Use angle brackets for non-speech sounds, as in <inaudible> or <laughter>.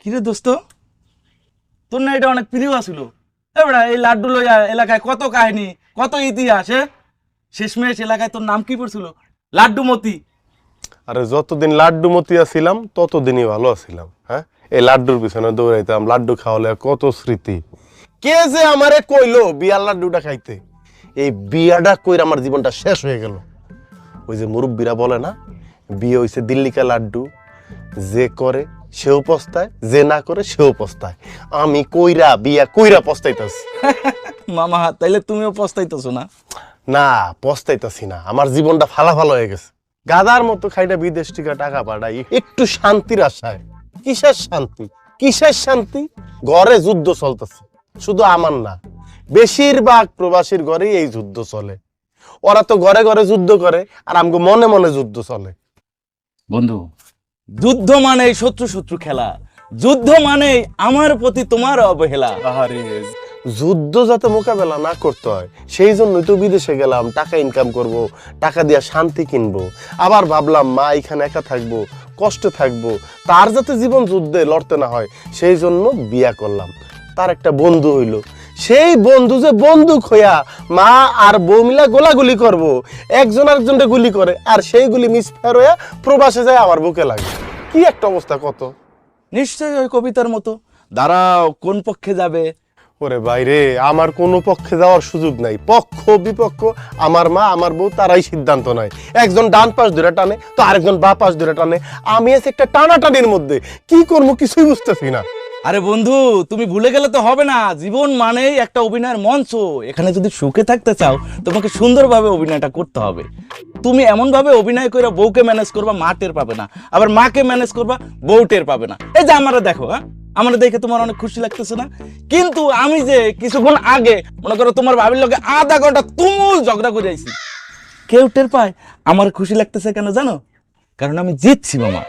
কিরে দোস্ত? তোর না এটা অনেক প্রিয় আছিল। এবারে এই লাড্ডু লইয়া এলাকায় কত কাহিনী, কত ইতিহাস শেষমেশ এলাকায় তোর নাম কি পড়ছিল? লাড্ডু মতি আরে, যতদিন লাড্ডু মতিয়া ছিলাম ততদিনই ভালো আছিলাম হ্যাঁ? এই লাড্ডুর পিছনে দৌড়াইতাম, লাড্ডু খাওয়ালে কত স্মৃতি। কে যে আমারে কইলো বিয়ার লাড্ডুটা খাইতে? এই বিয়াটা কইরা আমার জীবনটা শেষ হয়ে গেল। ওই যে মুরব্বীরা বলে না, বিয়ে হইছে দিল্লিকা লাড্ডু, যে করে সেও পস্তায় যে না করে সেও পস্তায়। আমি কইরা বিয়া কইরা পস্তাইতাছি। <laughs> মামা তাইলে তুমিও পস্তাইতেছো না? না পস্তাইতাছি না। আমার জীবনটা ফালা ফালা হয়ে গেছে। গাদার মতো খাইটা বিদেশ থেকে টাকা পাঠাই একটু শান্তির আশায়। কিসের শান্তি? কিসের শান্তি? ঘরে যুদ্ধ চলতেছে। শুধু আমার না বেশিরভাগ প্রবাসীর ঘরেই এই যুদ্ধ চলে। ওরা তো ঘরে ঘরে যুদ্ধ করে আর আমাকে মনে মনে যুদ্ধ চলে। বন্ধু যুদ্ধ মানে শত্রু শত্রু খেলা। যুদ্ধ মানে আমার প্রতি তোমার অবহেলা। যুদ্ধ যাতে মোকাবেলা না করতে হয়, সেই জন্যই তো বিদেশে গেলাম, টাকা ইনকাম করব, টাকা দিয়া শান্তি কিনবো। আবার ভাবলাম, মা এখানে একা থাকব, কষ্ট থাকব, তার যাতে জীবন যুদ্ধে লড়তে না হয়, সেই জন্য বিয়া করলাম। তার একটা বন্ধু হইল সেই বন্ধু যে বন্দুক হইয়া মা আর বউ মিলা গোলাগুলি করব। একজন আরেকজনকে গুলি করে আর সেই গুলি মিসফায়ার হইয়া প্রবাসে যায় আমার বুকে লাগে। কি একটা অবস্থা কত? নিশ্চয়ই ওই কবিতার মতো। দাঁড়াও কোন পক্ষে যাবে? ওরে বাইরে আমার কোনো পক্ষে যাওয়ার সুযোগ নাই। পক্ষ বিপক্ষ আমার মা আমার বউ তারাই সিদ্ধান্ত নেয়। একজন ডান পাশ ধরে টানে তো আরেকজন বা পাশ ধরে টানে। আমি আছি একটা টানাটানির মধ্যে। কি করব কিছুই বুঝতেছি না। আরে বন্ধু, তুমি ভুলে গেলে তো হবে না। জীবন মানেই একটা অভিনয়ের মঞ্চ। এখানে যদি সুখে থাকতে চাও, তোমাকে সুন্দরভাবে অভিনয়টা করতে হবে। তুমি এমন ভাবে অভিনয় করে বউকে ম্যানেজ করবা, মা টের পাবে না। আবার মাকে ম্যানেজ করবা, বউ টের পাবে না। এই যে আমারা দেখো হ্যাঁ? আমরা দেখে তোমার অনেক খুশি লাগতেছে না? কিন্তু আমি যে কিছুক্ষণ আগে, মনে করো তোমার ভাবির লোকে আধা ঘণ্টা তুমুল ঝগড়া করে আইছি, কেউ টের পায়? আমার খুশি লাগতেছে কেন জানো? কারণ আমি জিতছি মামা।